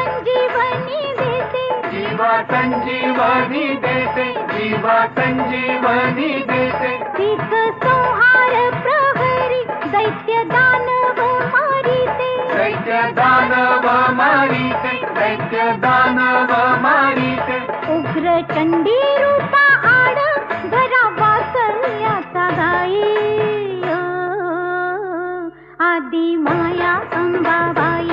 संजीवनी देते जीवा संजीवनी देते जीवा संजीवनी देते पीक संहार प्रहरी दैत्य दानव मारिते दैत्य दानव मारिते दैत्य दानव मारिते उग्र चंडी रूपा आड घरा वासल्याचा गाई आदि माया अंबाबाई